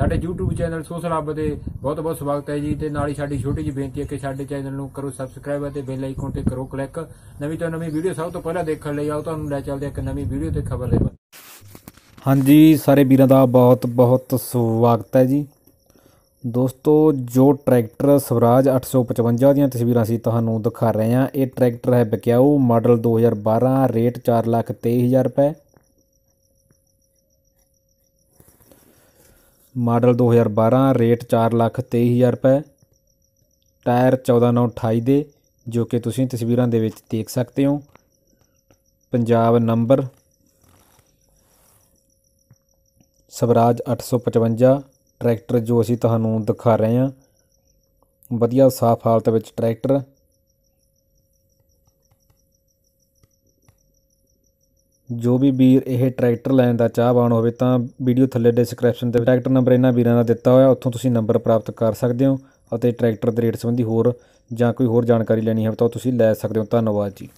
ਸਾਡੇ YouTube channel social ਹੱਬ ਦੇ ਬਹੁਤ ਬਹੁਤ ਸਵਾਗਤ ਹੈ ਜੀ ਤੇ ਨਾਲ ਹੀ ਸਾਡੀ ਛੋਟੀ ਜਿਹੀ ਬੇਨਤੀ ਹੈ ਕਿ ਸਾਡੇ ਚੈਨਲ ਨੂੰ ਕਰੋ ਸਬਸਕ੍ਰਾਈਬ ਅਤੇ ਬੈਲ ਆਈਕਨ ਤੇ ਕਰੋ ਕਲਿੱਕ ਨਵੀਂ ਤੋਂ ਨਵੀਂ ਵੀਡੀਓ ਸਭ ਤੋਂ ਪਹਿਲਾਂ ਦੇਖਣ ਲਈ ਆਓ, ਤੁਹਾਨੂੰ ਲੈ ਚੱਲਦੇ ਹਾਂ ਇੱਕ ਨਵੀਂ ਵੀਡੀਓ ਤੇ ਖਬਰ ਲੈ ਹਾਂਜੀ, ਸਾਰੇ ਵੀਰਾਂ ਦਾ ਬਹੁਤ ਬਹੁਤ ਸਵਾਗਤ ਹੈ ਜੀ। ਦੋਸਤੋ, ਜੋ ਟਰੈਕਟਰ ਸਵਰਾਜ 855 ਦੀਆਂ ਤਸਵੀਰਾਂ ਅਸੀਂ ਤੁਹਾਨੂੰ ਦਿਖਾ ਰਹੇ ਹਾਂ, ਇਹ ਟਰੈਕਟਰ ਹੈ ਬਕਿਆਊ ਮਾਡਲ 2012 ਰੇਟ 423000 ਰੁਪਏ। ਮਾਡਲ 2012 ਰੇਟ 423000 ਰੁਪਏ। ਟਾਇਰ 14928 ਦੇ, ਜੋ ਕਿ ਤੁਸੀਂ ਤਸਵੀਰਾਂ ਦੇ ਵਿੱਚ ਦੇਖ ਸਕਦੇ ਹੋ। ਪੰਜਾਬ ਨੰਬਰ। ਸਵਰਾਜ 855 ਟਰੈਕਟਰ ਜੋ ਅਸੀਂ ਤੁਹਾਨੂੰ ਦਿਖਾ ਰਹੇ ਹਾਂ। ਵਧੀਆ ਸਾਫ਼ ਹਾਲਤ ਵਿੱਚ ਟਰੈਕਟਰ। ਜੋ ਵੀ ਵੀਰ ਇਹ ਟਰੈਕਟਰ ਲੈਣ ਦਾ ਚਾਹਵਾਨ ਹੋਵੇ ਤਾਂ ਵੀਡੀਓ ਥੱਲੇ ਡਿਸਕ੍ਰਿਪਸ਼ਨ ਤੇ ਟਰੈਕਟਰ ਨੰਬਰ ਇਹਨਾਂ ਵੀਰਾਂ ਦਾ ਦਿੱਤਾ ਹੋਇਆ, ਉੱਥੋਂ ਤੁਸੀਂ ਨੰਬਰ ਪ੍ਰਾਪਤ ਕਰ ਸਕਦੇ ਹੋ ਅਤੇ ਟਰੈਕਟਰ ਦੇ ਰੇਟ ਸੰਬੰਧੀ ਹੋਰ ਜਾਂ ਕੋਈ ਹੋਰ ਜਾਣਕਾਰੀ ਲੈਣੀ ਹੈ ਤਾਂ ਤੁਸੀਂ ਲੈ ਸਕਦੇ ਹੋ। ਧੰਨਵਾਦ ਜੀ।